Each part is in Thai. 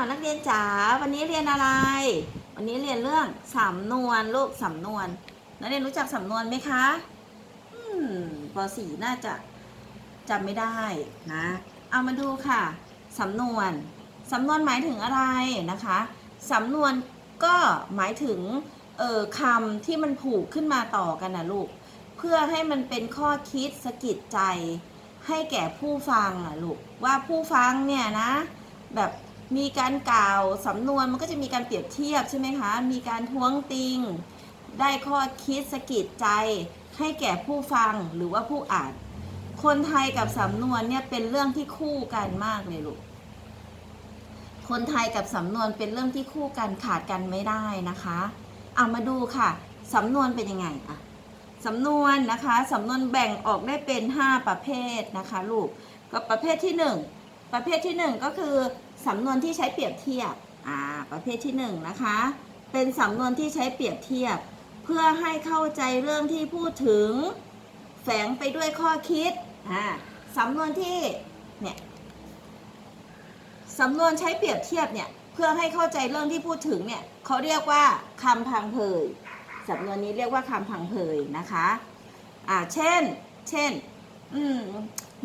าวนักเรียนจ๋าวันนี้เรียนอะไร วันนี้เรียนเรื่องสำนวนลูกสำนวน นักเรียนรู้จักสำนวนไหมคะ อืมป .4 น่าจะจำไม่ได้นะ เอามาดูค่ะสำนวนสำนวนหมายถึงอะไรนะคะสำนวนก็หมายถึงเออคำที่มันผูกขึ้นมาต่อกันนะลูก เพื่อให้มันเป็นข้อคิดสะกิดใจ ให้แก่ผู้ฟังอะลูกว่าผู้ฟังเนี่ยนะ แบบ มีการกล่าวสำนวนมันก็จะมีการเปรียบเทียบใช่ไหมคะ มีการท้วงติง ได้ข้อคิดสะกิดใจ ให้แก่ผู้ฟังหรือว่าผู้อ่าน คนไทยกับสำนวนเนี่ยเป็นเรื่องที่คู่กันมากเลยลูก คนไทยกับสำนวนเป็นเรื่องที่คู่กันขาดกันไม่ได้นะคะเอามาดูค่ะ สำนวนเป็นยังไงอะสำนวนนะคะ สำนวนแบ่งออกได้เป็น 5 ประเภทนะคะลูก ก็ประเภทที่ 1 ประเภทที่ 1 ก็คือ สำนวนที่ใช้เปรียบเทียบอ่าประเภทที่1นะคะ เป็นสำนวนที่ใช้เปรียบเทียบ เพื่อให้เข้าใจเรื่องที่พูดถึง แฝงไปด้วยข้อคิดอ่าสำนวนที่เนี่ยสำนวนใช้เปรียบเทียบเนี่ยเพื่อให้เข้าใจเรื่องที่พูดถึงเนี่ยเขาเรียกว่าคำพังเพยสำนวนนี้เรียกว่าคำพังเพยนะคะอ่าเช่น เช่น อืม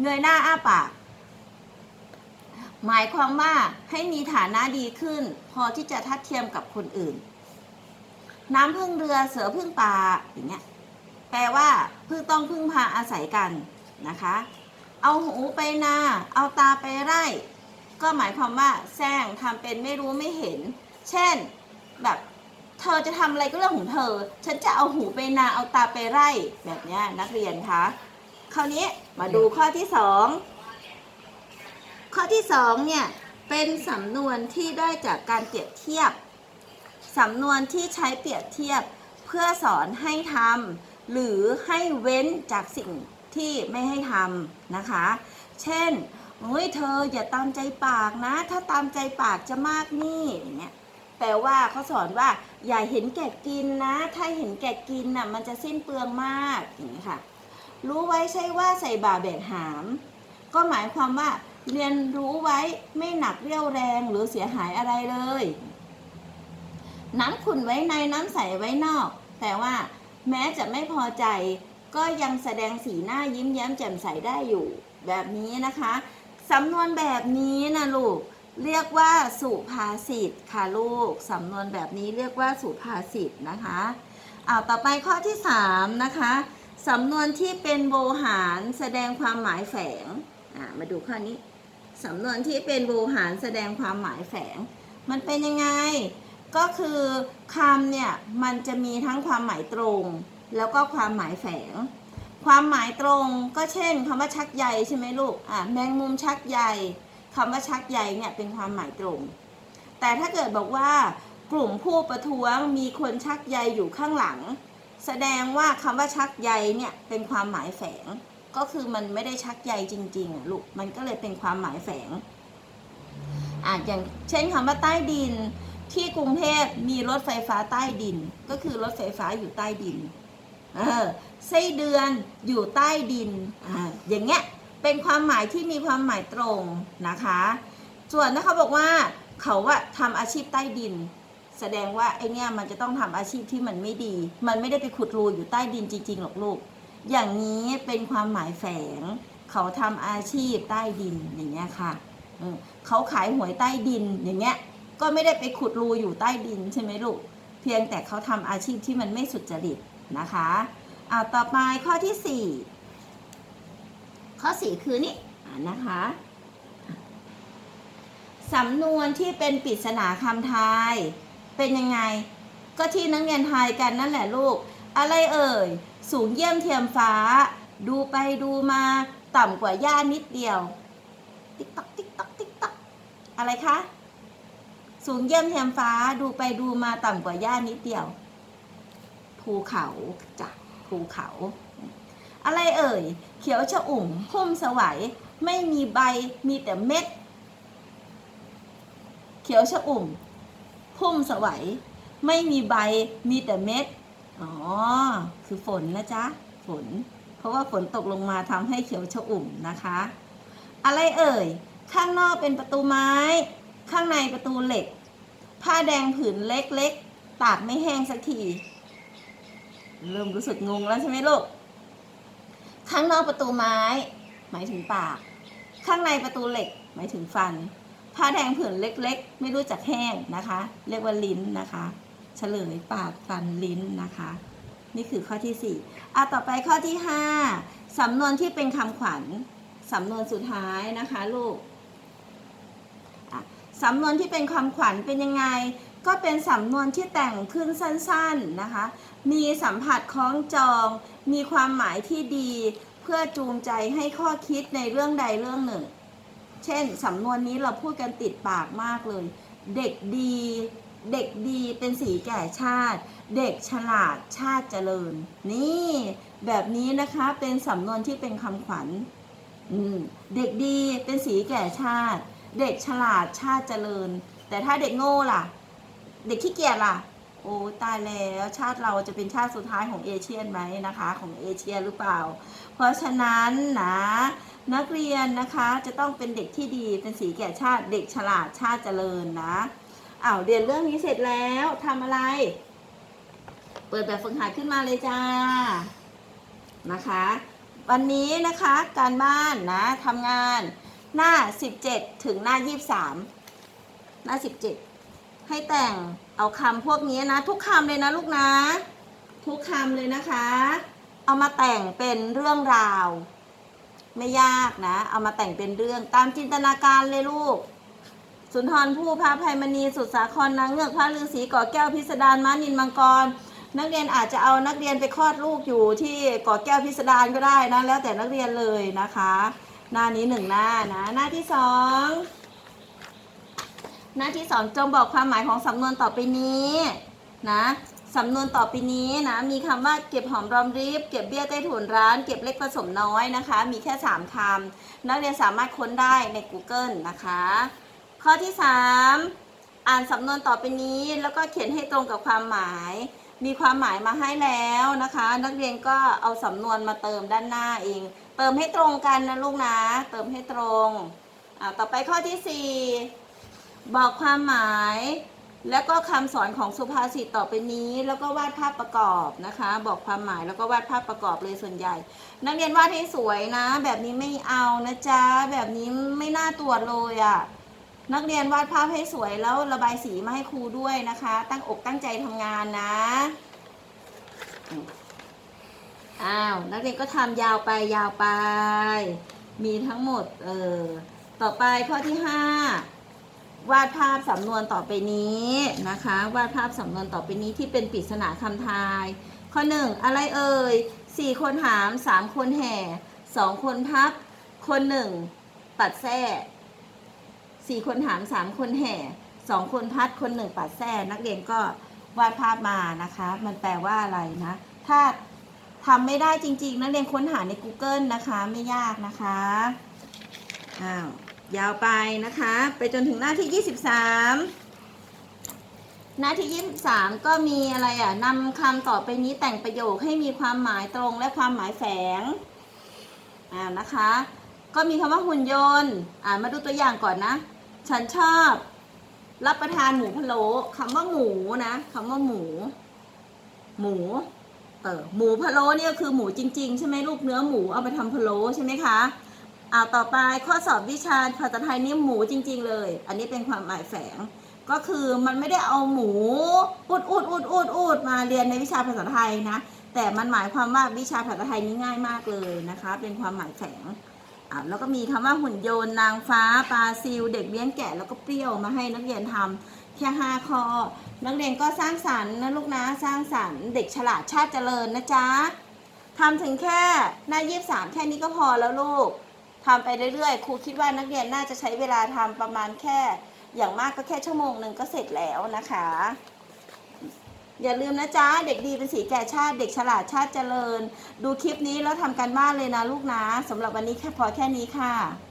เงยหน้าอ้าปาก หมายความว่าให้มีฐานะดีขึ้น พอที่จะทัดเทียมกับคนอื่น น้ำพึ่งเรือเสือพึ่งป่าอย่างเงี้ยแปลว่าพึ่งต้องพึ่งพาอาศัยกันนะคะ เอาหูไปนา เอาตาไปไร่ ก็หมายความว่าแซงทำเป็นไม่รู้ไม่เห็น เช่นแบบเธอจะทำอะไรก็เรื่องของเธอ ฉันจะเอาหูไปนาเอาตาไปไร่แบบเนี้ยนักเรียนคะคราวนี้มาดูข้อที่สอง ข้อที่สองเนี่ยเป็นสำนวนที่ได้จากการเปรียบเทียบ สำนวนที่ใช้เปรียบเทียบเพื่อสอนให้ทำหรือให้เว้นจากสิ่งที่ไม่ให้ทำนะคะ เช่นเฮ้ยเธออย่าตามใจปากนะ ถ้าตามใจปากจะมากนี่อย่างเงี้ยแปลว่าเขาสอนว่าอย่าเห็นแก่กินนะ ถ้าเห็นแก่กินน่ะมันจะสิ้นเปลืองมากอย่างนี้ยค่ะ รู้ไว้ใช่ว่าใส่บาแบกหาม ก็หมายความว่า เรียนรู้ไว้ไม่หนักเรี่ยวแรงหรือเสียหายอะไรเลย น้ำขุ่นไว้ในน้ำใสไว้นอก แต่ว่าแม้จะไม่พอใจ ก็ยังแสดงสีหน้ายิ้มแย้มแจ่มใสได้อยู่ แบบนี้นะคะสำนวนแบบนี้นะลูก เรียกว่าสุภาษิตค่ะลูกสำนวนแบบนี้เรียกว่าสุภาษิตนะคะเอาต่อไปข้อที่สามนะคะสำนวนที่เป็นโวหารแสดงความหมายแฝง มาดูข้อนี้ สำนวนที่เป็นโวหารแสดงความหมายแฝง มันเป็นยังไง ก็คือคำเนี่ยมันจะมีทั้งความหมายตรง แล้วก็ความหมายแฝง ความหมายตรงก็เช่นคำว่าชักใยใช่ไหมลูกอะแมงมุมชักใยคำว่าชักใยเนี่ยเป็นความหมายตรง แต่ถ้าเกิดบอกว่ากลุ่มผู้ประท้วงมีคนชักใยอยู่ข้างหลัง แสดงว่าคำว่าชักใยเนี่ยเป็นความหมายแฝง ก็คือมันไม่ได้ชักใยจริงๆลูกมันก็เลยเป็นความหมายแฝงอะอย่างเช่นคำว่าใต้ดิน ที่กรุงเทพมีรถไฟฟ้าใต้ดิน ก็คือรถไฟฟ้าอยู่ใต้ดินเออไส้เดือนอยู่ใต้ดินอ่าอย่างเงี้ยเป็นความหมายที่มีความหมายตรงนะคะ ส่วนถ้าเขาบอกว่าเขาว่าทำอาชีพใต้ดิน แสดงว่าไอเนี้ยมันจะต้องทำอาชีพที่มันไม่ดี มันไม่ได้ไปขุดรูอยู่ใต้ดินจริงๆหรอกลูก อย่างนี้เป็นความหมายแฝง เขาทำอาชีพใต้ดินอย่างเงี้ยค่ะเขาขายหวยใต้ดินอย่างเงี้ย ก็ไม่ได้ไปขุดรูอยู่ใต้ดินใช่ไหมลูก เพียงแต่เขาทำอาชีพที่มันไม่สุจริตนะคะอ่าต่อไปข้อที่4ข้อ4คือนี่นะคะสำนวนที่เป็นปริศนาคำทาย เป็นยังไง ก็ที่นักเรียนทายกันนั่นแหละลูก อะไรเอ่ย สูงเยี่ยมเทียมฟ้า ดูไปดูมา ต่ำกว่าหญ้านิดเดียว ติ๊กตักติ๊กตักติ๊กตักอะไรคะ สูงเยี่ยมเทียมฟ้า ดูไปดูมาต่ำกว่าหญ้านิดเดียว ภูเขาจ้ะภูเขา อะไรเอ่ย เขียวชะอุ่มพุ่มสวัย ไม่มีใบ มีแต่เม็ด เขียวชะอุ่มพุ่มสวัย ไม่มีใบ มีแต่เม็ด อ๋อ คือฝนนะจ๊ะ ฝน เพราะว่าฝนตกลงมาทำให้เขียวชอุ่มนะคะ อะไรเอ่ย ข้างนอกเป็นประตูไม้ ข้างในประตูเหล็ก ผ้าแดงผืนเล็กๆ ตากไม่แห้งสักที เริ่มรู้สึกงงแล้วใช่ไหมลูก ข้างนอกประตูไม้ หมายถึงปาก ข้างในประตูเหล็ก หมายถึงฟัน ผ้าแดงผืนเล็ก ๆ ไม่รู้จักแห้งนะคะ เรียกว่าลิ้นนะคะ เฉลยปากฟันลิ้นนะคะ นี่คือข้อที่สี่อะ ต่อไปข้อที่ห้าสำนวนที่เป็นคำขวัญ สำนวนสุดท้ายนะคะลูกสำนวนที่เป็นคำขวัญเป็นยังไง ก็เป็นสำนวนที่แต่งขึ้นสั้นๆนะคะ มีสัมผัสคล้องจอง มีความหมายที่ดี เพื่อจูงใจให้ข้อคิดในเรื่องใดเรื่องหนึ่ง เช่นสำนวนนี้เราพูดกันติดปากมากเลย เด็กดี เด็กดีเป็นสีแก่ชาติ เด็กฉลาดชาติเจริญ นี่ แบบนี้นะคะเป็นสำนวนที่เป็นคำขวัญเด็กดีเป็นสีแก่ชาติ เด็กฉลาดชาติเจริญ แต่ถ้าเด็กโง่ล่ะ เด็กขี้เกียจล่ะ โอ้ตายแล้วชาติเราจะเป็นชาติสุดท้ายของเอเชียนไหมนะคะ ของเอเชียหรือเปล่า เพราะฉะนั้นนะนักเรียนนะคะจะต้องเป็นเด็กที่ดีเป็นสีแก่ชาติ เด็กฉลาดชาติเจริญนะ อ้าวเรียนเรื่องนี้เสร็จแล้วทำอะไร เปิดแบบฝึกหัดขึ้นมาเลยจ้านะคะ วันนี้นะคะการบ้านนะทำงานหน้า 17 ถึงหน้า 23 หน้า 17 ให้แต่งเอาคำพวกนี้นะ ทุกคำเลยนะลูกนะ ทุกคำเลยนะคะ เอามาแต่งเป็นเรื่องราว ไม่ยากนะ เอามาแต่งเป็นเรื่องตามจินตนาการเลยลูก สุนทรภู่พระภัยมณีสุดสาครนางเงือกพระฤาษีก่อแก้วพิสดารม้านินมังกร นักเรียนอาจจะเอานักเรียนไปคลอดลูกอยู่ที่ก่อแก้วพิสดารก็ได้นะแล้วแต่นักเรียนเลยนะคะ หน้านี้หนึ่งหน้านะหน้าที่สองหน้าที่สองจงบอกความหมายของสำนวนต่อไปนี้นะสำนวนต่อไปนี้นะมีคำว่าเก็บหอมรอมริบเก็บเบี้ยใต้ถุนร้าน เก็บเล็กผสมน้อยนะคะ มีแค่ 3คำนักเรียนสามารถค้นได้ใน Google นะคะ ข้อที่ 3 อ่านสำนวนต่อไปนี้ แล้วก็เขียนให้ตรงกับความหมาย มีความหมายมาให้แล้วนะคะ นักเรียนก็เอาสำนวนมาเติมด้านหน้าเอง เติมให้ตรงกันนะลูกนะ เติมให้ตรงอ่าต่อไปข้อที่ 4 บอกความหมาย แล้วก็คำสอนของสุภาษิตต่อไปนี้ แล้วก็วาดภาพประกอบนะคะ บอกความหมายแล้วก็วาดภาพประกอบเลยส่วนใหญ่ นักเรียนวาดให้สวยนะ แบบนี้ไม่เอานะจ๊ะแบบนี้ไม่น่าตรวจเลยอะ่ะ นักเรียนวาดภาพให้สวยแล้วระบายสีมาให้ครูด้วยนะคะ ตั้งอกตั้งใจทำงานนะอ้าวนักเรียนก็ทำยาวไปยาวไป มีทั้งหมดเออต่อไปข้อที่ห้าวาดภาพสำนวนต่อไปนี้นะคะ วาดภาพสำนวนต่อไปนี้ที่เป็นปริศนาคำทาย ข้อหนึ่งอะไรเอ่ยสี่คนหามสามคนแห่สองคนพับ คนหนึ่งปัดแส้ สี่คนหามสามคนแห่สองคนพัดคนหนึ่งปัดแส้นักเรียนก็วาดภาพมานะคะ มันแปลว่าอะไรนะ ถ้าทำไม่ได้จริง ๆ นักเรียนค้นหาใน Google นะคะไม่ยากนะคะอ้าวยาวไปนะคะ ไปจนถึงหน้าที่ 23 หน้าที่ 23 ก็มีอะไรอะนำคำต่อไปนี้แต่งประโยคให้มีความหมายตรงและความหมายแฝงอ่านะคะ ก็มีคำว่าหุ่นยนต์อ่ามาดูตัวอย่างก่อนนะ ฉันชอบรับประทานหมูพะโล้คำว่าหมูนะคำว่าหมู หมู เออหมูพะโล้เนี่ยคือหมูจริง ๆ ใช่ไหมลูกเนื้อหมูเอาไปทำพะโล้ใช่ไหมคะเอาต่อไปข้อสอบวิชาภาษาไทยนี่หมูจริง ๆ เลย อันนี้เป็นความหมายแฝง ก็คือมันไม่ได้เอาหมูอุดอุดอุดอุดอุดมาเรียนในวิชาภาษาไทยนะ แต่มันหมายความว่าวิชาภาษาไทยนี้ง่ายมากเลยนะคะ เป็นความหมายแฝง อ่าแล้วก็มีคำว่าหุ่นยนต์นางฟ้าปลาซิล เด็กเลี้ยงแกะแล้วก็เปรี้ยวมาให้นักเรียนทำแค่ห้าข้อนักเรียนก็สร้างสรรค์นะลูกนะสร้างสรรค์ เด็กฉลาดชาติเจริญนะจ๊ะทำถึงแค่หน้ายี่สามแค่นี้ก็พอแล้วลูกทำไปเรื่อยๆครูคิดว่านักเรียนน่าจะใช้เวลาทำประมาณแค่อย่างมากก็แค่ชั่วโมงหนึ่งก็เสร็จแล้วนะคะ อย่าลืมนะจ๊ะ เด็กดีเป็นสีแก่ชาติ เด็กฉลาดชาติเจริญ ดูคลิปนี้แล้วทำการบ้านเลยนะลูกนะสำหรับวันนี้แค่พอแค่นี้ค่ะ